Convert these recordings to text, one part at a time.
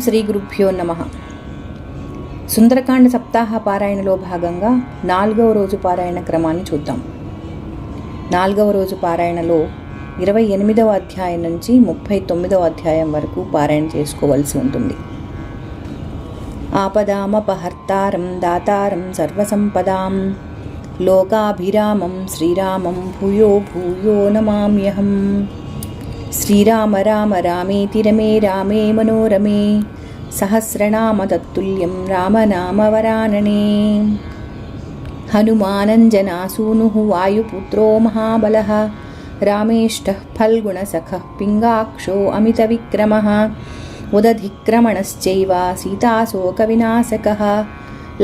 శ్రీ గురుభ్యో నమ. సుందరకాండ సప్తాహ పారాయణలో భాగంగా నాలుగవ రోజు పారాయణ క్రమాన్ని చూద్దాం. నాలుగవ రోజు పారాయణలో ఇరవై ఎనిమిదవ అధ్యాయం నుంచి ముప్పై తొమ్మిదవ అధ్యాయం వరకు పారాయణ చేసుకోవలసి ఉంటుంది. ఆపదామపహర్తారం దాతారం సర్వసంపదాం. లోకాభిరామం శ్రీరామం భూయో భూయో నమామ్యహం. శ్రీరామ రామ రామేతి రమే రామే మనోరమే. సహస్రనామతత్తుల్యం రామనామవరాననే. హనుమానంజనాసూనుః వాయుపుత్ro महाबलः రామేష్టః ఫల్గుణసఖః పింగాక్షో అమితవిక్రమः ఉదధిక్రమణశ్చైవ సీతాశోకవినాశకः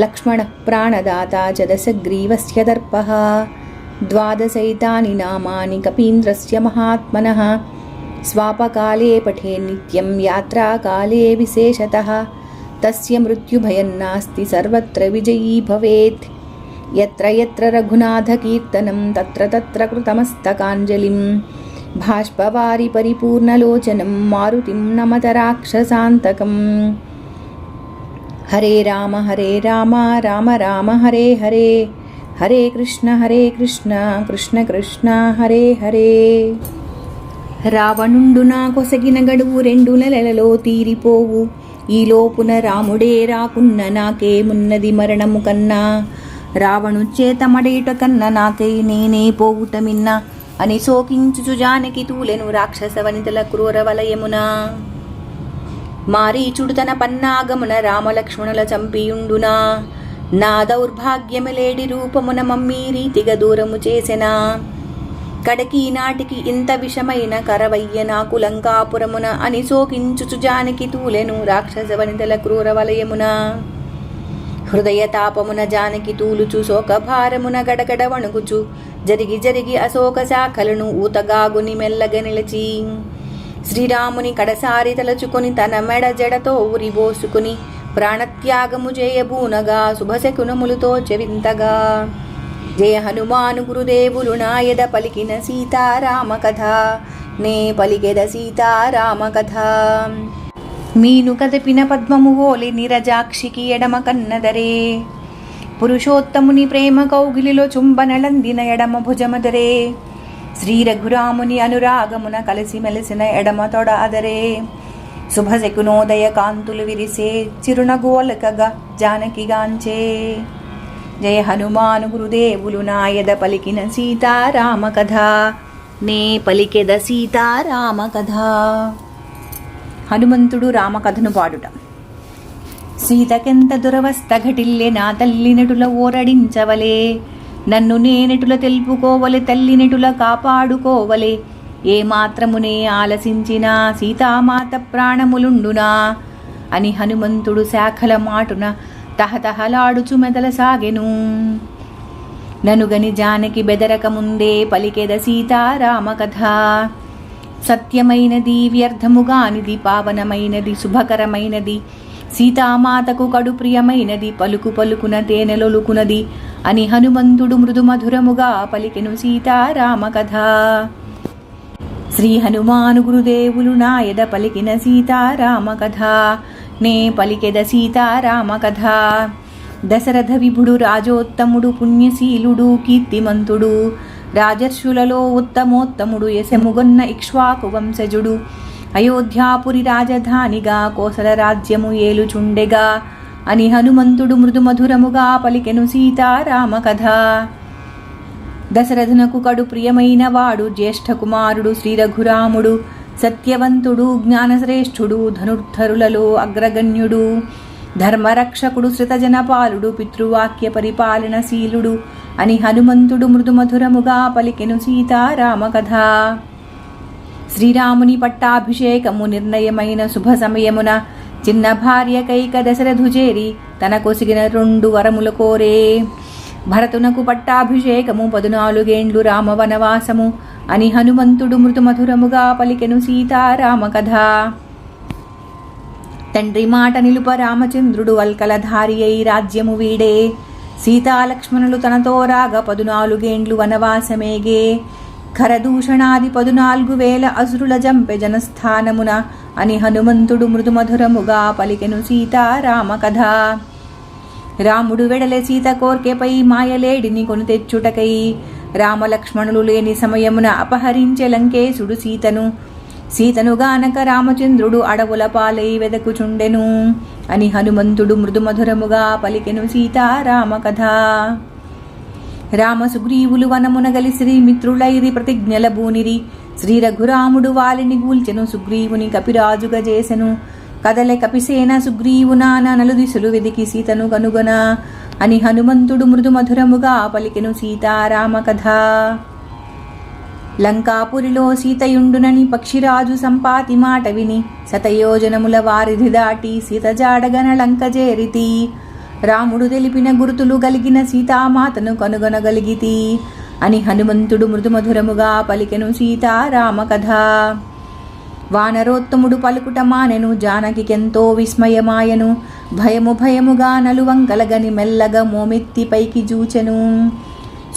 లక్ష్మణः ప్రాణదాత జదసగ్రీవస్య దర్పः ద్వాదశైతాని నామాని కపీంద్రస్య మహాత్మనः स्वापकाले पठेन्नित्यं यात्राकाले विशेषतः तस्य मृत्युभयन्नास्ति सर्वत्र विजयी भवेत् यत्र यत्र रघुनाथकीर्तनं तत्र तत्र कृतमस्तकाञ्जलिं भाष्पवारि परिपूर्णलोचनं मारुतिं नमत राक्षसान्तकम् हरे राम हरे राम राम राम हरे हरे हरे कृष्ण हरे कृष्ण कृष्ण कृष्ण हरे हरे రావణుండు నా కొసగిన గడువు రెండు నెలలలో తీరిపోవు. ఈలోపున రాముడే రాకున్న నాకేమున్నది మరణము కన్నా? రావణు చేతమడేట కన్నా నాకై నేనే పోవుటమిన్న అని శోకించుచు జానకి తూలెను రాక్షస వనితల క్రూర వలయమున మారీచుడు తన పన్నాగమున రామలక్ష్మణుల చంపియుండునా? నా దౌర్భాగ్యములేడి రూపమున మమ్మీ రీతిగా దూరము చేసెనా? కడకి ఈనాటికి ఇంత విషమైన కరవయ్య నాకు లంకాపురమున అని శోకించుచు జానికి తూలెను రాక్షస వనితల క్రూర వలయమున. హృదయ తాపమున జానకి తూలుచు శోకభారమున గడగడ వణుకుచు. జరిగి జరిగి అశోక శాఖలను ఊతగాగుని మెల్లగ నిలిచి. శ్రీరాముని కడసారి తలచుకొని తన మెడ జడతో ఉరిబోసుకుని ప్రాణత్యాగము చేయబూనగా శుభశకునములతో చెవింతగా. జయ హనుమాను గురుదేవులు నాయద పలికిన సీతారామ కథ నే పలికెద సీతారామ కథ మీను కదపిన పద్మము ఓలి నిరజాక్షికి ఎడమ కన్నదరే. పురుషోత్తముని ప్రేమ కౌగిలిలో చుంబనలందిన ఎడమ భుజమదరే. శ్రీ రఘురాముని అనురాగమున కలిసి మెలిసిన ఎడమ తొడ అదరే. శుభశకునోదయ కాంతులు విరిసే చిరునగోలకగా జానకిగాంచే జయ హనుమాను గురుదేవులు నాయద పలికిన సీతారామ కథ నే పలికెద సీతారామ కథ హనుమంతుడు రామకథను పాడుట. సీతకెంత దురవస్థ ఘటిల్లే నా తల్లినటుల ఓరడించవలే. నన్ను నేనెటుల తెలుపుకోవలే తల్లినటుల కాపాడుకోవలే. ఏ మాత్రమునే ఆలసించినా సీతామాత ప్రాణములుండునా? అని హనుమంతుడు శాఖల మాటున తహతహలాడుచు మెదల సాగెను ననుగని జానకి బెదరక ముందే పలికెద సీతారామ కథ సత్యమైనది వ్యర్థముగానిది పావనమైనది శుభకరమైనది సీతామాతకు కడు ప్రియమైనది పలుకు పలుకున తేనెలొలుకునది అని హనుమంతుడు మృదుమధురముగా పలికెను సీతారామ కథ శ్రీ హనుమాను గురుదేవులు నాయద పలికిన సీతారామ కథ నే పలికెద సీతారామ కథ. దశరథ విభుడు రాజోత్తముడు పుణ్యశీలుడు కీర్తిమంతుడు. రాజర్షులలో ఉత్తమోత్తముడు యశముగొన్న ఇక్ష్వాకు వంశజుడు. అయోధ్యాపురి రాజధానిగా కోసల రాజ్యము ఏలుచుండెగా. అని హనుమంతుడు మృదుమధురముగా పలికెను సీతారామ కథ. దశరథునకు కడు ప్రియమైన వాడు జ్యేష్ఠ కుమారుడు శ్రీ రఘురాముడు సత్యవంతుడు జ్ఞానశ్రేష్ఠుడు ధనుర్ధరులలో అగ్రగణ్యుడు ధర్మరక్షకుడు శృతజనపాలుడు పితృవాక్య పరిపాలనశీలుడు అని హనుమంతుడు మృదుమధురముగా పలికెను సీతారామ కథ శ్రీరాముని పట్టాభిషేకము నిర్ణయమైన శుభ సమయమున చిన్న భార్య కైక దశరథు చేరి తన రెండు వరములు కోరే. భరతునకు పట్టాభిషేకము పదునాలుగేండ్లు రామవనవాసము అని హనుమంతుడు మృదుమధురముగా పలికెను సీతారామ కథ తండ్రి మాట నిలుప రామచంద్రుడు వల్కలధారి అయి రాజ్యము వీడే. సీతాలక్ష్మణులు తనతో రాగ పదునాలుగేండ్లు వనవాసమేగే. ఖరదూషణాది పదునాలుగు వేల అసురుల జంపె జనస్థానమున అని హనుమంతుడు మృదుమధురముగా పలికెను సీతారామ కథ రాముడు వెడలే సీత కోర్కెపై మాయలేడిని కొను తెచ్చుటకై రామలక్ష్మణులు లేని సమయమున అపహరించే లంకేశుడు సీతను. సీతను గానక రామచంద్రుడు అడవుల పాలై వెదకుచుండెను. అని హనుమంతుడు మృదుమధురముగా పలికెను సీతారామ కథ రామ సుగ్రీవులు వనమున గలిసిరి మిత్రులైరి ప్రతిజ్ఞల భూనిరి. శ్రీ రఘురాముడు వాలిని గూల్చెను సుగ్రీవుని కపిరాజుగా చేసెను. కదలే కపిసేన సుగ్రీవునా నలుదిశలు వెదికి సీతను కనుగొన. అని హనుమంతుడు మృదు మధురముగా పలికెను సీతారామ కథ లంకాపురిలో సీతయుండునని పక్షిరాజు సంపాతి మాట విని శతయోజనముల వారిధి దాటి సీత జాడగన రాముడు తెలిపిన గుర్తులు గలిగిన సీతామాతను కనుగొనగలిగితి అని హనుమంతుడు మృదుమధురముగా పలికెను సీతారామ కథ వానరోత్తముడు పలుకుట మానెను జానకికెంతో విస్మయమాయను. భయము భయముగా నలువంకలగని మెల్లగా మోమెత్తి పైకి జూచెను.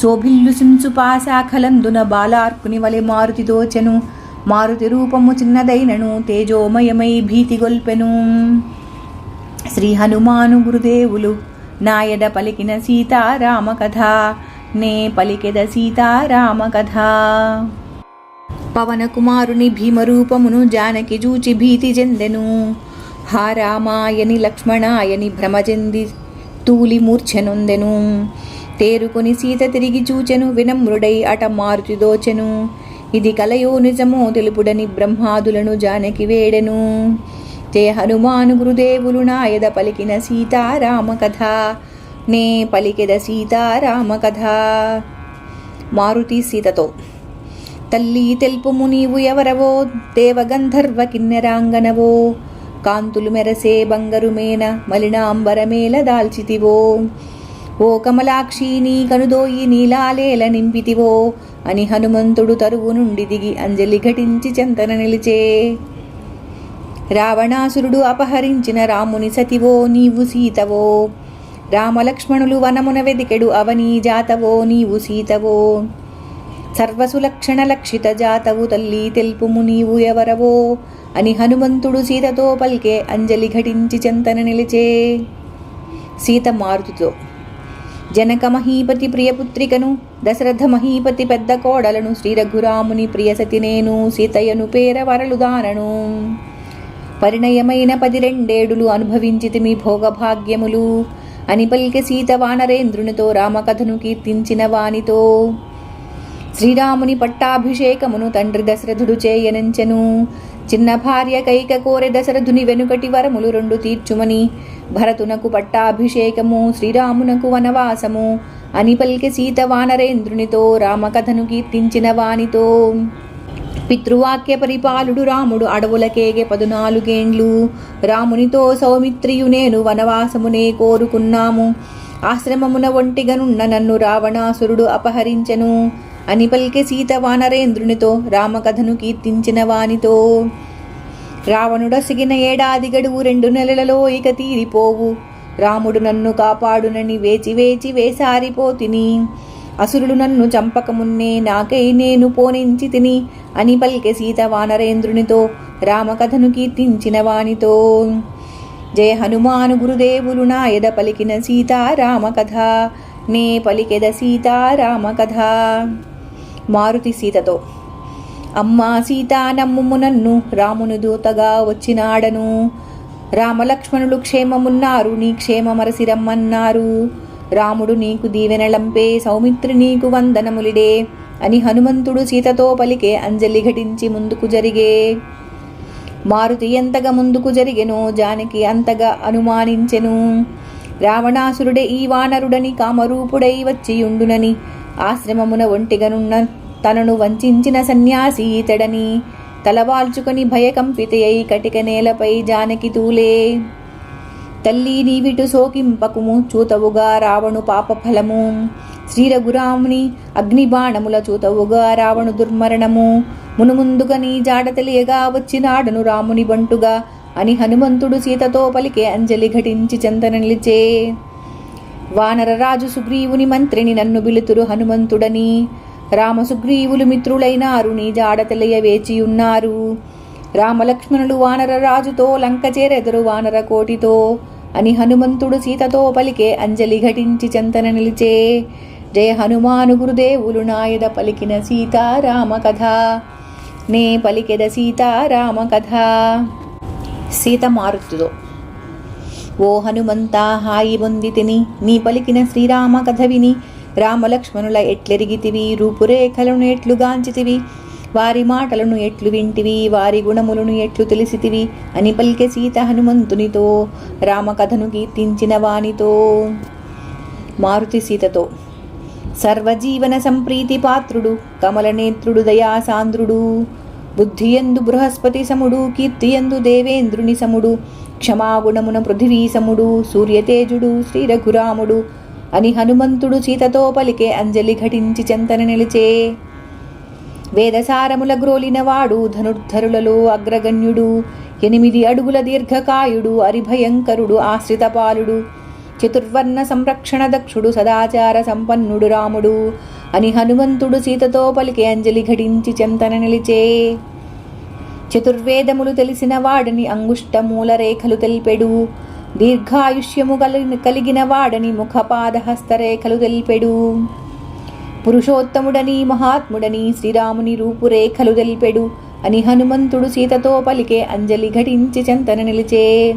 శోభిల్లు సించు పాశాఖలందున బాలార్కుని వలె మారుతి దోచెను. మారుతి రూపము చిన్నదైనను తేజోమయమై భీతిగొల్పెను శ్రీ హనుమాను గురుదేవులు నాయద పలికిన సీతారామ కథ నే పలికెద సీతారామ కథ పవన కుమారుని భీమరూపమును జానకి జూచి భీతి చెందెను. హా రామాయని లక్ష్మణాయని భ్రమచెంది తూలి మూర్ఛనొందెను. తేరుకొని సీత తిరిగి చూచెను వినమ్రుడై అట మారుతి దోచెను. ఇది కలయో నిజమో తెలుపుడని బ్రహ్మాదులను జానకి వేడెను. తే హనుమాను గురుదేవులు నాయద పలికిన సీతారామ కథ నే పలికెద సీతారామ కథ మారుతి సీతతో తల్లి తెలుపుము నీవు ఎవరవో? దేవగంధర్వ కిన్నెరాంగనవో? కాంతులు మెరసే బంగరుమేన మలినాంబరమేల దాల్చితివో? ఓ కమలాక్షి నీ కనుదోయి నీలాలేల నింపితివో? అని హనుమంతుడు తరువు నుండి దిగి అంజలి ఘటించి చెంతన నిలిచే. రావణాసురుడు అపహరించిన రాముని సతివో నీవు సీతవో? రామలక్ష్మణులు వనమున వెదికెడు అవనీ జాతవో నీవు సీతవో? సర్వసులక్షణ లక్షిత జాతవు తల్లి తెలుపుము నీవు ఎవరవో? అని హనుమంతుడు సీతతో పలికే అంజలి ఘటించి చెంతన నిలిచే సీత మారుతుతో. జనక మహీపతి ప్రియపుత్రికను దశరథ మహీపతి పెద్ద కోడలను శ్రీ రఘురాముని ప్రియసతి నేను సీతయను పేర వరలుదానను. పరిణయమైన పది రెండేడులు అనుభవించితి మీ భోగభాగ్యములు అని పలికి సీత వానరేంద్రునితో రామకథను కీర్తించిన వానితో. శ్రీరాముని పట్టాభిషేకమును తండ్రి దశరథుడు చేయనంచెను. చిన్న భార్య కైక కోరె దశరథుని వెనుకటి వరములు రెండు తీర్చుమని భరతునకు పట్టాభిషేకము శ్రీరామునకు వనవాసము అని పలికి సీత వానరేంద్రునితో రామకథను కీర్తించిన వానితో. పితృవాక్య పరిపాలుడు రాముడు అడవులకేగే పదునాలుగేండ్లు. రామునితో సౌమిత్రియు నేను వనవాసమునే కోరుకున్నాము. ఆశ్రమమున ఒంటిగనున్న నన్ను రావణాసురుడు అపహరించెను. అని పలికే సీత వానరేంద్రునితో రామకథను కీర్తించిన వానితో. రావణుడసిగిన ఏడాది గడువు రెండు నెలలలో ఇక తీరిపోవు. రాముడు నన్ను కాపాడునని వేచి వేచి వేసారిపోతిని అసురుడు నన్ను చంపకమున్నే నాకై నేను పోనించి తిని అని పలికే సీత వానరేంద్రునితో రామకథను కీర్తించిన వానితో. జయ హనుమాను గురుదేవులు నాయద పలికిన సీతారామ కథ నే పలికెద సీతారామ కథ మారుతి సీతతో. అమ్మా సీతా నమ్ముము నన్ను రామును దూతగా వచ్చినాడను. రామలక్ష్మణులు క్షేమమున్నారు నీ క్షేమమరసి రమ్మన్నారు. రాముడు నీకు దీవెనలంపే సౌమిత్రి నీకు వందనములిడే అని హనుమంతుడు సీతతో పలికే అంజలి ఘటించి ముందుకు జరిగే. మారుతి ఎంతగా ముందుకు జరిగెనో జానకి అంతగా అనుమానించెను. రావణాసురుడే ఈ వానరుడని కామరూపుడై వచ్చియుండునని ఆశ్రమమున ఒంటిగనున్న తనను వంచిన సన్యాసి ఇతడని తలవాల్చుకొని భయకంపితయ్యి కటిక నేలపై జానకి తూలే. తల్లి నీవిటు సోకింపకుము చూతవుగా రావణు పాపఫలము. శ్రీ రఘురాముని అగ్నిబాణముల చూతవుగా రావణు దుర్మరణము. మునుముందుగా నీ జాడ తెలియగా వచ్చినాడను రాముని బంటుగా. అని హనుమంతుడు సీతతో పలికే అంజలి ఘటించి చందనలిచే వానరరాజు సుగ్రీవుని మంత్రిని నన్ను బిలుతురు హనుమంతుడని. రామ సుగ్రీవులు మిత్రులైనారు నీ జాడ తెలియ వేచియున్నారు. రామలక్ష్మణులు వానర రాజుతో లంక చేరెదురు వానర కోటితో అని హనుమంతుడు సీతతో పలికే అంజలి ఘటించి చెంతన నిలిచే. జయ హనుమాను గురుదేవులు నాయద పలికిన సీతారామ కథ నే పలికెద సీతారామ కథ సీత మారుతుదో? ఓ హనుమంతా హాయి పొందితిని నీ పలికిన శ్రీరామ కథ విని రామలక్ష్మణుల ఎట్లెరిగితివి? రూపురేఖలను ఎట్లుగాంచితివి వారి మాటలను ఎట్లు వింటివి? వారి గుణములను ఎట్లు తెలిసితివి? అని పలికే సీత హనుమంతునితో రామకథను కీర్తించిన వానితో. మారుతి సీతతో. సర్వజీవన సంప్రీతి పాత్రుడు కమలనేత్రుడు దయాసాంద్రుడు. బుద్ధియందు బృహస్పతి సముడు కీర్తియందు దేవేంద్రుని సముడు. క్షమాగుణమున పృథివీ సముడు సూర్యతేజుడు శ్రీ రఘురాముడు. అని హనుమంతుడు సీతతో పలికే అంజలి ఘటించి చెంతన నిలిచే. వేదసారముల గ్రోలినవాడు ధనుర్ధరులలో అగ్రగణ్యుడు ఎనిమిది అడుగుల దీర్ఘకాయుడు అరిభయంకరుడు ఆశ్రితపాలుడు చతుర్వర్ణ సంరక్షణ దక్షుడు సదాచార సంపన్నుడు రాముడు అని హనుమంతుడు సీతతో పలికే అంజలి ఘటించి చెంతన నిలిచే. చతుర్వేదములు తెలిసిన అంగుష్ట అంగుష్టమూల రేఖలు తెలిపెడు. దీర్ఘాయుష్యము కలి కలిగిన వాడని ముఖపాదహస్తరేఖలు తెలిపెడు. పురుషోత్తముడని మహాత్ముడని శ్రీరాముని రూపురేఖలు తెలిపెడు. అని హనుమంతుడు సీతతో పలికే అంజలి ఘటించి చెంతన నిలిచే.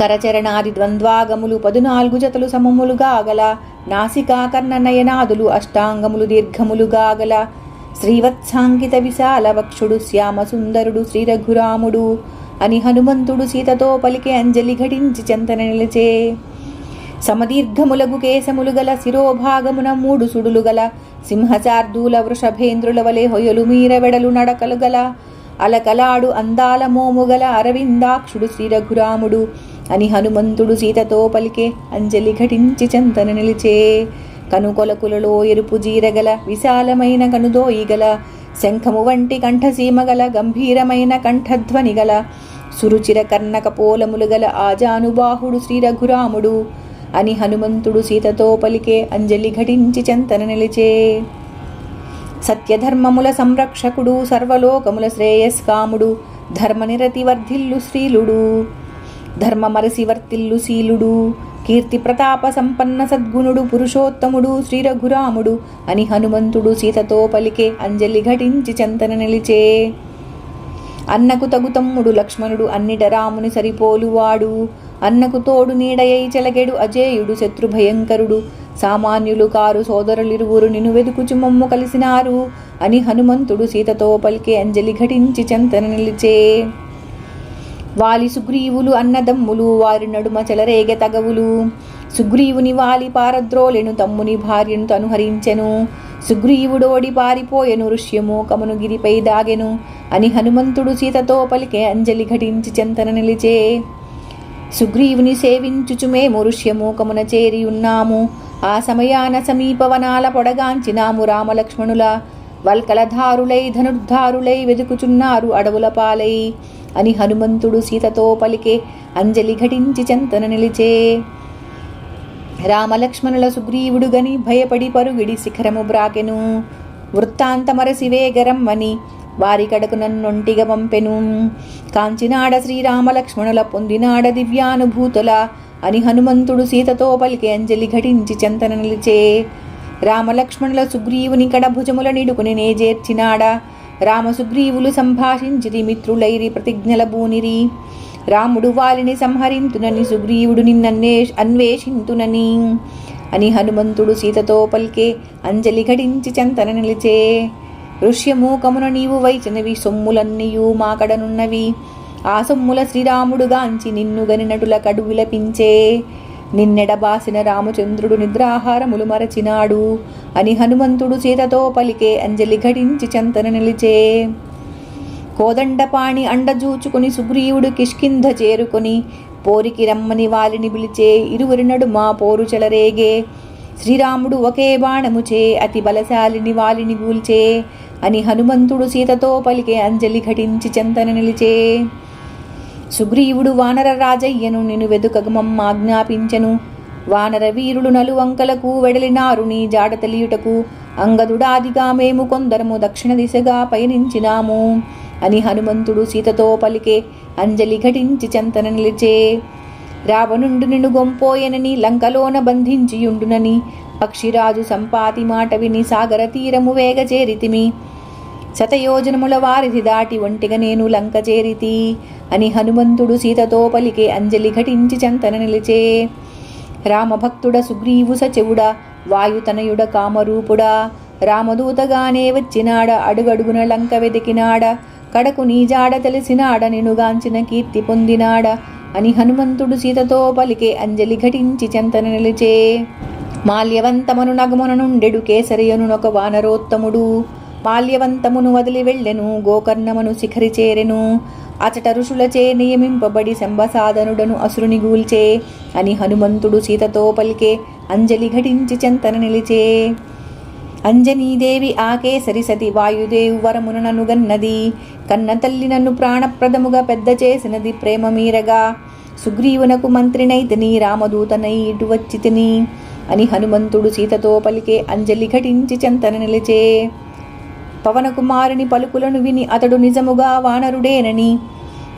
కరచరణాది ద్వంద్వాగములు పదునాలుగు జతలు సమములుగా గల నాసికా కర్ణ నయనాదులు అష్టాంగములు దీర్ఘములుగా గల శ్రీవత్సాంకిత విశాల వక్షుడు శ్యామ సుందరుడు శ్రీ రఘురాముడు అని హనుమంతుడు సీతతో పలికే అంజలి ఘటించి చెంతన నిలిచే. సమదీర్ఘములగు కేశములు గల శిరోభాగమున మూడు సుడులు గల సింహచార్దూల వృషభేంద్రుల వలె హొయలు మీర వెడలు నడకలు గల అలకలాడు అందాల మోము గల అరవిందాక్షుడు శ్రీరఘురాముడు అని హనుమంతుడు సీతతో పలికే అంజలి ఘటించి చెంతన నిలిచే. కనుకొలకులలో ఎరుపు జీరగల విశాలమైన కనుదోయిగల శంఖము వంటి కంఠసీమ గల గంభీరమైన కంఠధ్వని గల సురుచిర కర్ణకపోలములు గల ఆజానుబాహుడు శ్రీ రఘురాముడు. అని హనుమంతుడు సీతతో పలికే అంజలి ఘటించి చెంతన నిలిచే. సత్యధర్మముల సంరక్షకుడు సర్వలోకముల శ్రేయస్కాముడు ధర్మనిరతి వర్ధిల్లు శ్రీలుడు. ధర్మమరసి వర్తిల్లు శీలుడు. కీర్తి ప్రతాప సంపన్న సద్గుణుడు పురుషోత్తముడు శ్రీ రఘురాముడు అని హనుమంతుడు సీతతో పలికే అంజలి ఘటించి చెంతన నిలిచే. అన్నకు తగు తమ్ముడు లక్ష్మణుడు అన్నిట రాముని సరిపోలువాడు. అన్నకు తోడు నీడయై చెలగెడు అజేయుడు శత్రు భయంకరుడు. సామాన్యులు కారు సోదరులిరువురు నిన్ను వెదుకుచు మమ్ము కలిసినారు అని హనుమంతుడు సీతతో పలికే అంజలి ఘటించి చెంతన నిలిచే. వాలి సుగ్రీవులు అన్నదమ్ములు వారి నడుమ చెలరేగె తగవులు. సుగ్రీవుని వాలి పారద్రోలెను తమ్ముని భార్యను తనుహరించెను. సుగ్రీవుడోడి పారిపోయెను ఋష్యము కమును గిరిపై దాగెను. అని హనుమంతుడు సీతతో పలికే అంజలి ఘటించి చెంతన నిలిచే. సుగ్రీవుని సేవించుచు మేము ఋష్యమూకమున చేరి ఉన్నాము. ఆ సమయాన సమీపవనాల పొడగాంచినాము రామలక్ష్మణుల. వల్కలధారులై ధనుర్ధారులై వెదుకుచున్నారు అడవుల పాలై. అని హనుమంతుడు సీతతో పలికే అంజలి ఘటించి చెంతన నిలిచే. రామలక్ష్మణుల సుగ్రీవుడు గని భయపడి పరుగిడి శిఖరము బ్రాకెను. వృత్తాంతమరసి వేగరమ్మని వారి కడకు నన్నొంటిగ పంపెను. కాంచినాడ శ్రీరామలక్ష్మణుల పొందినాడ దివ్యానుభూతుల అని హనుమంతుడు సీతతో పలికే అంజలి ఘటించి చెంతన నిలిచే. రామలక్ష్మణుల సుగ్రీవుని కడ భుజముల నిడుకుని నేజేర్చినాడ రామ సుగ్రీవులు సంభాషించిరి మిత్రులైరి ప్రతిజ్ఞల బూనిరి రాముడు వారిని సంహరింతునని సుగ్రీవుడు నిన్నన్నే అన్వేషింతునని. అని హనుమంతుడు సీతతో పల్కే అంజలి ఘటించి చెంతన నిలిచే ఋష్యమూకమున నీవు వైచినవి సొమ్ములన్నీయు మాకడనున్నవి ఆ సొమ్ముల శ్రీరాముడుగాంచి నిన్నుగని నటుల గనినటుల కడు విలపించే నిన్నెడబాసిన రామచంద్రుడు నిద్రాహారములు మరచినాడు. అని హనుమంతుడు సీతతో పలికే అంజలి ఘటించి చంతన నిలిచే. కోదండపాణి అండజూచుకుని సుగ్రీవుడు కిష్కింధ చేరుకొని పోరికి రమ్మని వాలిని పిలిచే ఇరువురి నడుమా పోరు చెలరేగే. శ్రీరాముడు ఒకే బాణముచే అతి బలశాలిని వాలిని గూల్చే. అని హనుమంతుడు సీతతో పలికే అంజలి ఘటించి చెంతన నిలిచే. సుగ్రీవుడు వానర రాజయ్యను నిన్ను వెదుకగమం ఆజ్ఞాపించెను. వానర వీరులు నలువంకలకు వెడలినారు నీ జాడ తెలియుటకు. అంగదుడాదిగా మేము కొందరము దక్షిణ దిశగా పయనించినాము. అని హనుమంతుడు సీతతో పలికే అంజలి ఘటించి చెంతన నిలిచే. రావణుండు నిన్ను గొంపోయనని లంకలోన బంధించియుండునని పక్షిరాజు సంపాతి మాట విని సాగర తీరము వేగ చేరితిమి శతయోజనముల వారిధి దాటి ఒంటిగా నేను లంక చేరితి అని హనుమంతుడు సీతతో పలికే అంజలి ఘటించి చెంతన నిలిచే. రామభక్తుడ సుగ్రీవు సచెవుడ వాయుతనయుడ కామరూపుడా రామదూతగానే వచ్చినాడ అడుగడుగున లంక వెదికినాడ కడకు నీజాడ తెలిసినాడ నినుగాంచిన కీర్తి పొందినాడ అని హనుమంతుడు సీతతో పలికే అంజలి ఘటించి చెంతన నిలిచే. మాల్యవంతమను నగమున నుండెడు కేసరియనునొక వానరోత్తముడు మాల్యవంతమును వదిలి వెళ్ళెను గోకర్ణమును శిఖరి చేరెను. అచట ఋషులచే నియమింపబడి శంభసాధనుడను అసురుని గూల్చే అని హనుమంతుడు సీతతో పలికే అంజలి ఘటించి చెంతన నిలిచే. అంజనీదేవి ఆకేసరి సతి వాయుదేవు వరమున ననుగన్నది కన్న తల్లి నన్ను ప్రాణప్రదముగా పెద్ద చేసినది ప్రేమ మీరగా సుగ్రీవునకు మంత్రినైతిని రామదూతనై ఇటు వచ్చితిని అని హనుమంతుడు సీతతో పలికే అంజలి ఘటించి చెంతన నిలిచే. పవనకుమారుని పలుకులను విని అతడు నిజముగా వానరుడేనని.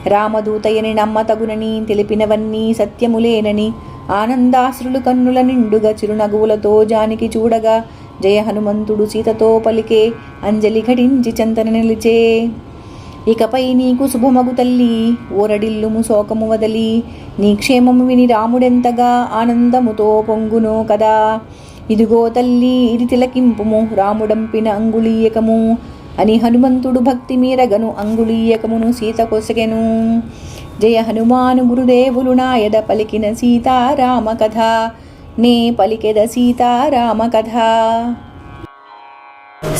రామదూతయని నమ్మతగునని తెలిపినవన్నీ సత్యములేనని ఆనందాశ్రులు కన్నుల నిండుగా చిరునగువులతో జానికి చూడగా జయ హనుమంతుడు సీతతో పలికే అంజలి ఘటించి చందన నిలిచే. ఇకపై నీకు శుభమగు తల్లి ఓరడిల్లుము శోకము వదలి నీ క్షేమము విని రాముడెంతగా ఆనందముతో పొంగునో కదా. ఇదిగో తల్లి ఇది తిలకింపుము రాముడంపిన అంగుళీయకము అని హనుమంతుడు భక్తి మీరగను అంగుళీయకమును సీత కొసగెను జయ హనుమాను గురుదేవులు నాయద పలికిన సీతారామ కథ నే పలికెద సీతారామ కథ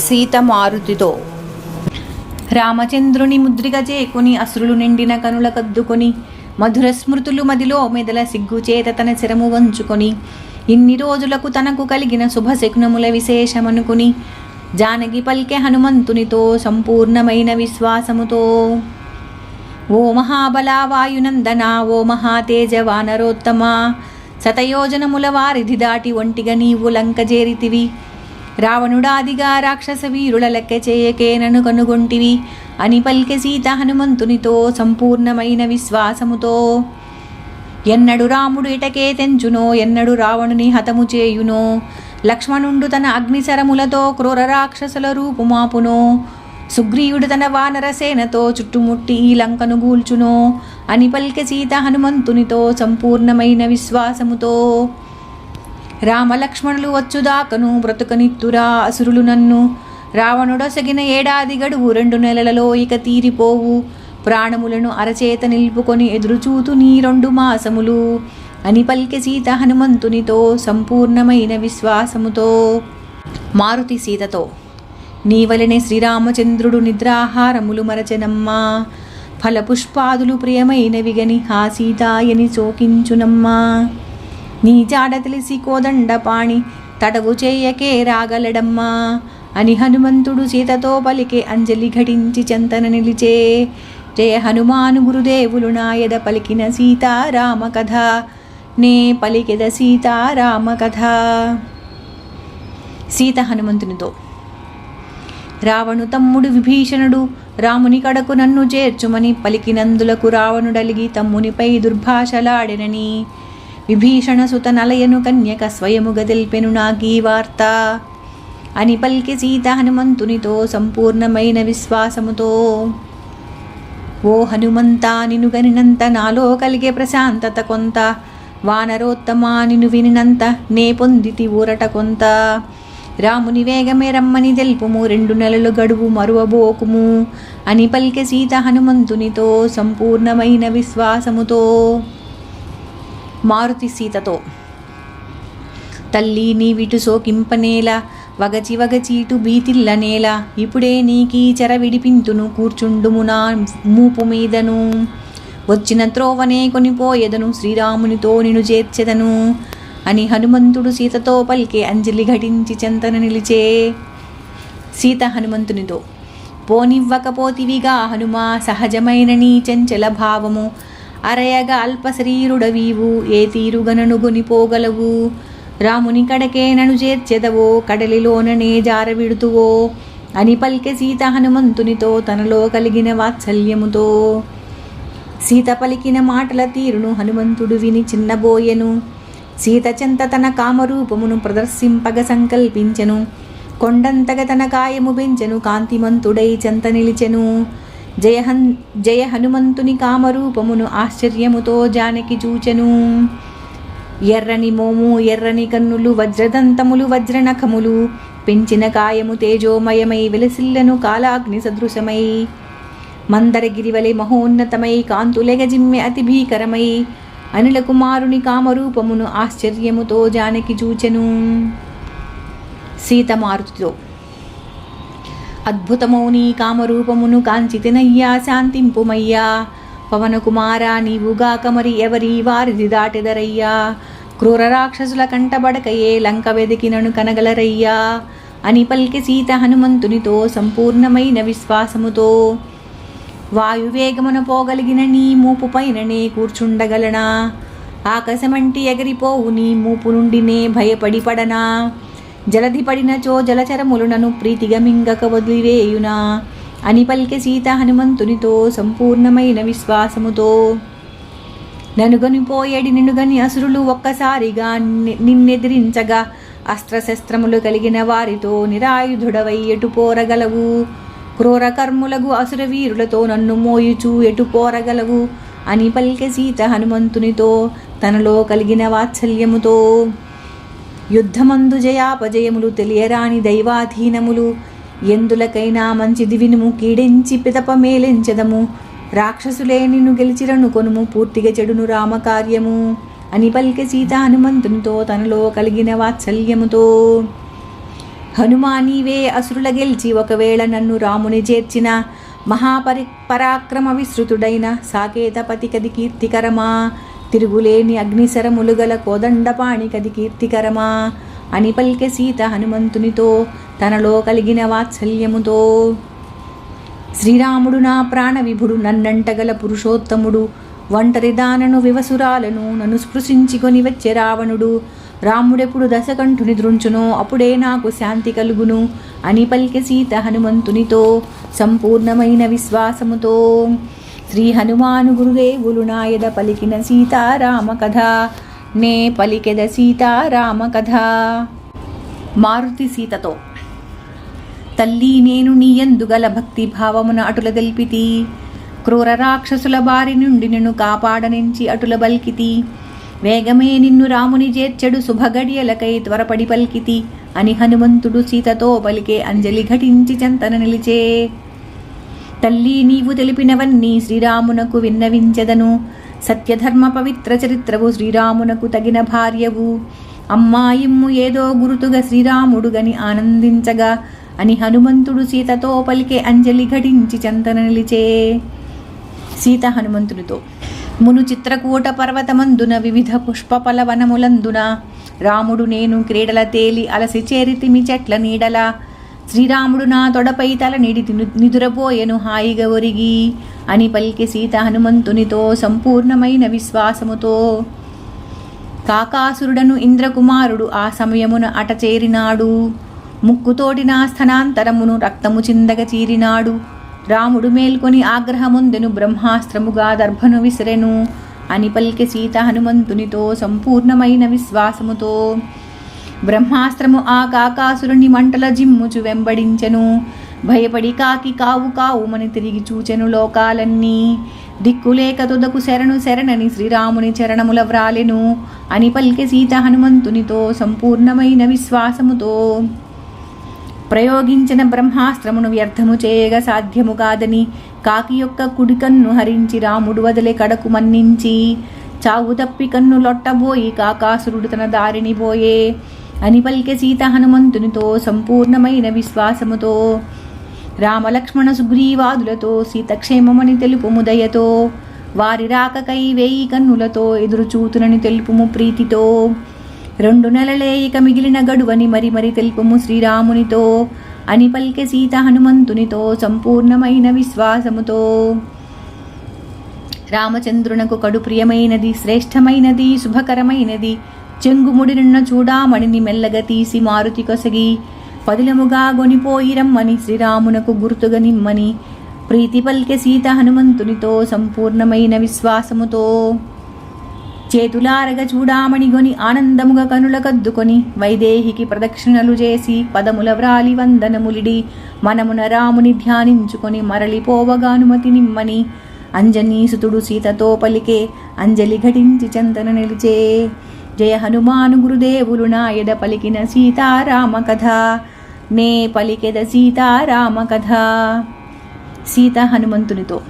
సీత మారుతితో రామచంద్రుని ముద్రిగ చేకుని అసురులు నిండిన కనుల కద్దుకొని మధుర స్మృతులు మదిలో మెదల సిగ్గుచేత తన శరము వంచుకొని ఇన్ని రోజులకు తనకు కలిగిన శుభశకునముల విశేషమనుకుని జానకి పల్కె హనుమంతునితో సంపూర్ణమైన విశ్వాసముతో. ఓ మహాబలా వాయునందనా ఓ మహాతేజవానరోత్తమా శతయోజనముల వారిధి దాటి ఒంటిగా నీవు లంక చేరితివి. రావణుడాదిగా రాక్షస వీరుల లెక్క చేయకే నన్ను కనుగొంటివి అని పల్కె సీత హనుమంతునితో సంపూర్ణమైన విశ్వాసముతో. ఎన్నడు రాముడు ఇటకే తెంచునో ఎన్నడు రావణుని హతము చేయునో లక్ష్మణుండు తన అగ్నిశరములతో క్రూర రాక్షసుల రూపుమాపునో సుగ్రీవుడు తన వానరసేనతో చుట్టుముట్టి ఈ లంకను గూల్చునో అని పల్కె సీత హనుమంతునితో సంపూర్ణమైన విశ్వాసముతో రామలక్ష్మణులు వచ్చుదాకను బ్రతుకనిత్తురా అసురులు నన్ను. రావణుడొసగిన ఏడాది గడువు రెండు నెలలలో ఇక తీరిపోవు. ప్రాణములను అరచేత నిలుపుకొని ఎదురుచూతు నీ రెండు మాసములు. అని పలికె సీత హనుమంతునితో సంపూర్ణమైన విశ్వాసముతో మారుతి సీతతో నీవలనే శ్రీరామచంద్రుడు నిద్రాహారములు మరచనమ్మా. ఫలపుష్పాదులు ప్రియమైనవిగని హా సీతాయని చోకించునమ్మా నీ జాడ తెలిసి కోదండపాణి తడవు చేయకే రాగలడమ్మా అని హనుమంతుడు సీతతో పలికే అంజలి ఘటించి చెంతన నిలిచే జయ హనుమాను గురుదేవులు నాయద పలికిన సీతారామ కథ నే పలికిద సీతారామ కథ సీత హనుమంతునితో రావణు తమ్ముడు విభీషణుడు రాముని కడకు నన్ను చేర్చుమని పలికినందులకు రావణుడలిగి తమ్మునిపై దుర్భాషలాడెనని. విభీషణ సుత నలయను కన్యక స్వయముగ తెలిపెను నాకీ వార్త. అని పలికి సీత హనుమంతునితో సంపూర్ణమైన విశ్వాసముతో ఓ హనుమంతా నిను గనినంత నాలో కలిగే ప్రశాంతత కొంత. వానరోత్తమా నిను వినినంత నే పొందితి ఊరట కొంత. రాముని వేగమే రమ్మని తెలుపుము రెండు నెలలు గడువు మరువబోకుము అని పలికె సీత హనుమంతునితో సంపూర్ణమైన విశ్వాసముతో. మారుతి సీతతో తల్లి నీ విటు సోకింపనేల వగచి వగచీటు బీతిల్లనేల ఇప్పుడే నీకీ చెర విడిపింతును కూర్చుండుము నా మూపు మీదను. వచ్చిన త్రోవనే కొనిపోయెదను శ్రీరామునితో నిను చేర్చెదను అని హనుమంతుడు సీతతో పలికే అంజలి ఘటించి చెంతన నిలిచే సీత హనుమంతునితో. పోనివ్వకపోతివిగా హనుమా సహజమైన నీ చంచల భావము. అరయగా అల్ప శరీరుడవీవు ఏ తీరుగనను రాముని కడకే నను చేర్చెదవో కడలిలోననే జారవిడుతువో అని పలికె సీత హనుమంతునితో తనలో కలిగిన వాత్సల్యముతో. సీత పలికిన మాటల తీరును హనుమంతుడు విని చిన్నబోయెను. సీత చెంత తన కామరూపమును ప్రదర్శింపగ సంకల్పించెను. కొండంతగ తన కాయము పెంచెను కాంతిమంతుడై చెంత నిలిచెను. జయహన్ జయ హనుమంతుని కామరూపమును ఆశ్చర్యముతో జానకి చూచెను. ఎర్రని మోము ఎర్రని కన్నులు వజ్రదంతములు వజ్రనఖములు పెంచిన కాయము తేజోమయమై విలసిల్లను కాలాగ్ని సదృశమై. మందరగిరివలె మహోన్నతమై కాంతులెగజిమ్మె అతి భీకరమై అనిల కుమారుని కామరూపమును ఆశ్చర్యముతో జానకి చూచెను సీతమారుతితో అద్భుతమౌని కామరూపమును కాంచితినయ్యా శాంతింపుమయ్యా పవనకుమారా నీవుగాక మరి ఎవరి వారిది దాటెదరయ్యా? క్రూర రాక్షసుల కంటబడకయే లంక వెదికినను కనగలరయ్యా? అని పలికి సీత హనుమంతునితో సంపూర్ణమైన విశ్వాసముతో వాయువేగమున పోగలిగిన నీ మూపు పైననే కూర్చుండగలనా? ఆకాశమంటి ఎగిరిపోవు నీ మూపు నుండినే భయపడి పడనా జలధి పడినచో జలచరములునను ప్రీతిగా మింగక వదిలివేయునా? అని పలికి సీత హనుమంతునితో సంపూర్ణమైన విశ్వాసముతో. ననుగొనిపోయేడి నినుగని అసురులు ఒక్కసారిగా ని- నిన్నెదిరించగా అస్త్రశస్త్రములు కలిగిన వారితో నిరాయుధుడవై ఎటు పోరగలవు? క్రూర అసురవీరులతో నన్ను మోయుచు ఎటు పోరగలవు? అని పలికె సీత హనుమంతునితో తనలో కలిగిన వాత్సల్యముతో. యుద్ధమందు జయాపజయములు తెలియరాని దైవాధీనములు ఎందులకైనా మంచిది వినుము కీడించి పిదప మేలెంచెదము. రాక్షసులే నిన్ను గెలిచిరను కొనుము పూర్తిగా చెడును రామకార్యము. అని పలికి సీత హనుమంతునితో తనలో కలిగిన వాత్సల్యముతో. హనుమా నీవే అసురుల గెలిచి ఒకవేళ నన్ను రాముని చేర్చిన మహాపరి పరాక్రమ విస్తృతుడైన సాకేతపతి కది కీర్తికరమా. తిరుగులేని అగ్నిశరములు గల కోదండపాణి కది కీర్తికరమా. అని పలికె సీత హనుమంతునితో తనలో కలిగిన వాత్సల్యముతో. శ్రీరాముడు నా ప్రాణ విభుడు నన్నంటగల పురుషోత్తముడు ఒంటరి దానను వివసురాలను నన్ను స్పృశించుకొని వచ్చే రావణుడు. రాముడెప్పుడు దశకంఠుని దృంచునో అప్పుడే నాకు శాంతి కలుగును అని పలికె సీత హనుమంతునితో సంపూర్ణమైన విశ్వాసముతో. శ్రీ హనుమాను గురుదేవులు నాయద పలికిన సీతారామ కథ. నే పలికెద సీతారామ కథ. మారుతి సీతతో. తల్లి నేను నీయందుగల భక్తి భావమున అటుల తెల్పితి క్రూర రాక్షసుల బారి నుండి నిన్ను కాపాడనించి అటుల బల్కితి. వేగమే నిన్ను రాముని చేర్చెడు శుభగడియలకై త్వరపడి పల్కితి అని హనుమంతుడు సీతతో పలికే అంజలి ఘటించి చెంతన నిలిచే. తల్లి నీవు తెలిపినవన్నీ శ్రీరామునకు విన్నవించెదను. సత్యధర్మ పవిత్ర చరిత్రవు శ్రీరామునకు తగిన భార్యవు. అమ్మాయిమ్ము ఏదో గురుతుగా శ్రీరాముడు గని ఆనందించగా అని హనుమంతుడు సీతతో పలికే అంజలి ఘటించి చెంతన నిలిచే. సీత హనుమంతునితో మును చిత్రకూట పర్వతమందున వివిధ పుష్పపలవనములందున రాముడు నేను క్రీడల తేలి అలసి చేరితిమి చెట్ల నీడల శ్రీరాముడు నా తొడపై తల నిడి నిదురపోయెను హాయిగా ఒరిగి. అని పలికి సీత హనుమంతునితో సంపూర్ణమైన విశ్వాసముతో. కాకాసురుడను ఇంద్రకుమారుడు ఆ సమయమున అట చేరినాడు. ముక్కుతోటి నా స్థనాంతరమును రక్తము చిందగ చీరినాడు. రాముడు మేల్కొని ఆగ్రహముందెను బ్రహ్మాస్త్రముగా దర్భను విసిరెను అని పలికి సీత హనుమంతునితో సంపూర్ణమైన విశ్వాసముతో. బ్రహ్మాస్త్రము ఆ కాకాసురుని మంటల జిమ్ముచు వెంబడించెను. భయపడి కాకి కావు కావుమని తిరిగి చూచెను లోకాలన్నీ. దిక్కులేక తుదకు శరణు శరణని శ్రీరాముని చరణముల వ్రాలెను. అని పల్కె సీత హనుమంతునితో సంపూర్ణమైన విశ్వాసముతో. ప్రయోగించిన బ్రహ్మాస్త్రమును వ్యర్థము చేయగా సాధ్యము కాదని కాకి యొక్క కుడికన్ను హరించి రాముడు వదిలే కడకు మన్నించి చావు తప్పి కన్ను లొట్టబోయి కాకాసురుడు తన దారిని పోయే. అని పలికె సీత హనుమంతునితో సంపూర్ణమైన విశ్వాసముతో రామలక్ష్మణ సుగ్రీవాదులతో సీతక్షేమమని తెలుపు ముదయతో వారి రాకకై వేయి కన్నులతో ఎదురుచూతునని తెలుపుము ప్రీతితో రెండు నెలలే ఇక మిగిలిన గడువని మరి మరి తెలుపుము శ్రీరామునితో అని పలికె సీత హనుమంతునితో సంపూర్ణమైన విశ్వాసముతో. రామచంద్రునకు కడు ప్రియమైనది శ్రేష్టమైనది శుభకరమైనది చెంగుముడి నిన్న చూడామణిని మెల్లగా తీసి మారుతి కొసగి పదిలముగా గొనిపోయి రమ్మని శ్రీరామునకు గుర్తుగా నిమ్మని ప్రీతి పల్కె సీత హనుమంతునితో సంపూర్ణమైన విశ్వాసముతో. చేతులారగ చూడామణి గొని ఆనందముగా కనుల కద్దుకొని వైదేహికి ప్రదక్షిణలు చేసి పదముల వ్రాలి వందనములిడి మనమున రాముని ధ్యానించుకొని మరలిపోవగానుమతి నిమ్మని అంజనీసుతుడు సీతతో పలికే అంజలి ఘటించి చందన నిలిచే. జయ హనుమాను గురుదేవులు నాయద పలికిన సీతారామ కథ. నే పలికెద సీతారామ కథ. సీత హనుమంతునితో.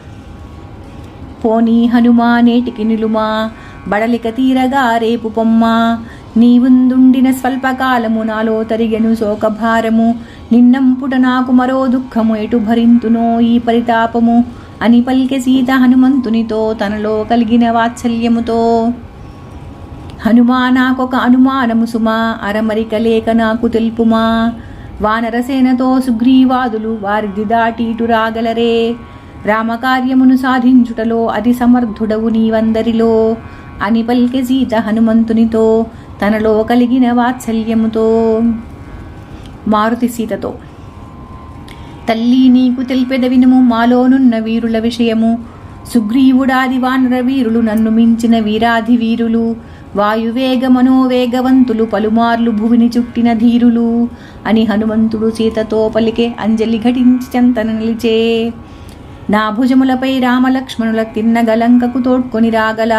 పోనీ హనుమా నేటికి నిలుమా? బడలిక తీరగా రేపు పొమ్మా? నీవుందుండిన స్వల్పకాలము నాలో తరిగెను శోకభారము. నిన్నంపుట నాకు మరో దుఃఖము ఎటు భరింతునో ఈ పరితాపము? అని పలికె సీత హనుమంతునితో తనలో కలిగిన వాత్సల్యముతో. హనుమా నాకొక అనుమానము సుమా అరమరిక లేక నాకు తెలుపుమా? వానరసేనతో సుగ్రీవాదులు వారిది దాటీటు రాగలరే రామకార్యమును సాధించుటలో అతి సమర్థుడవు నీవందరిలో. అని పలికె సీత హనుమంతునితో తనలో కలిగిన వాత్సల్యముతో. మారుతి సీతతో. తల్లి నీకు తెలిపెద వినుము మాలోనున్న వీరుల విషయము. సుగ్రీవుడాది వానర వీరులు నన్ను మించిన వీరాధి వీరులు. వాయువేగ మనోవేగవంతులు పలుమార్లు భువిని చుట్టిన ధీరులు అని హనుమంతుడు సీతతో పలికే అంజలి ఘటించి చెంతన నిలిచే. నా భుజములపై రామలక్ష్మణుల తిన్నగలంకకు తోడ్కొని రాగల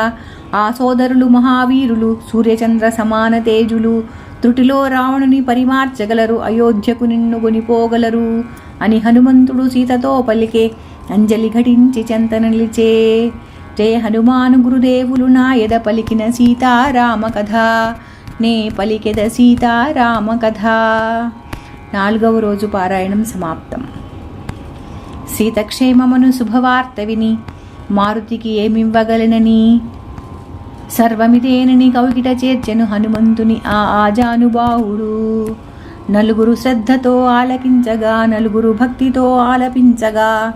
ఆ సోదరులు మహావీరులు సూర్యచంద్ర సమాన తేజులు త్రుటిలో రావణుని పరిమార్చగలరు అయోధ్యకు నిన్ను కొనిపోగలరు అని హనుమంతుడు సీతతో పలికే అంజలి ఘటించి చెంతన నిలిచే. జయ హనుమాను గురుదేవులు నా ఎద పలికిన సీతారామ కథ నే పలికెద సీతారామ కథ నాలుగవ రోజు పారాయణం సమాప్తం. సీతక్షేమమును శుభవార్త విని మారుతికి ఏమివ్వగలనని? సర్వమిదేనని కౌకిట చేర్చెను హనుమంతుని ఆ ఆజానుబాహుడు. నలుగురు శ్రద్ధతో ఆలకించగా నలుగురు భక్తితో ఆలపించగా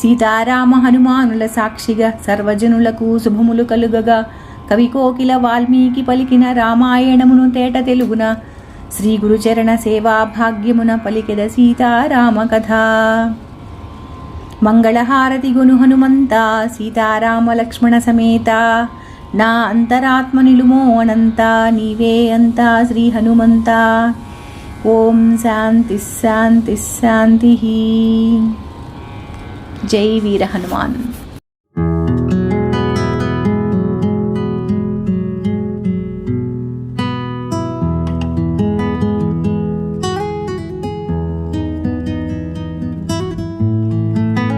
సీతారామ హనుమానుల సాక్షిగా సర్వజనులకు శుభములు కలుగగా. కవికోకిల వాల్మీకి పలికిన రామాయణమును తేట తెలుగున శ్రీ గురుచరణ సేవా భాగ్యమున పలికెద సీతారామ కథ. మంగళహారతి గును హనుమంత సీతారామ లక్ష్మణ సమేత నా అంతరాత్మ నిలుమో అనంత నీవే అంత శ్రీ హనుమంత. ఓం శాంతి శాంతి శాంతి జై వీర హనుమాన్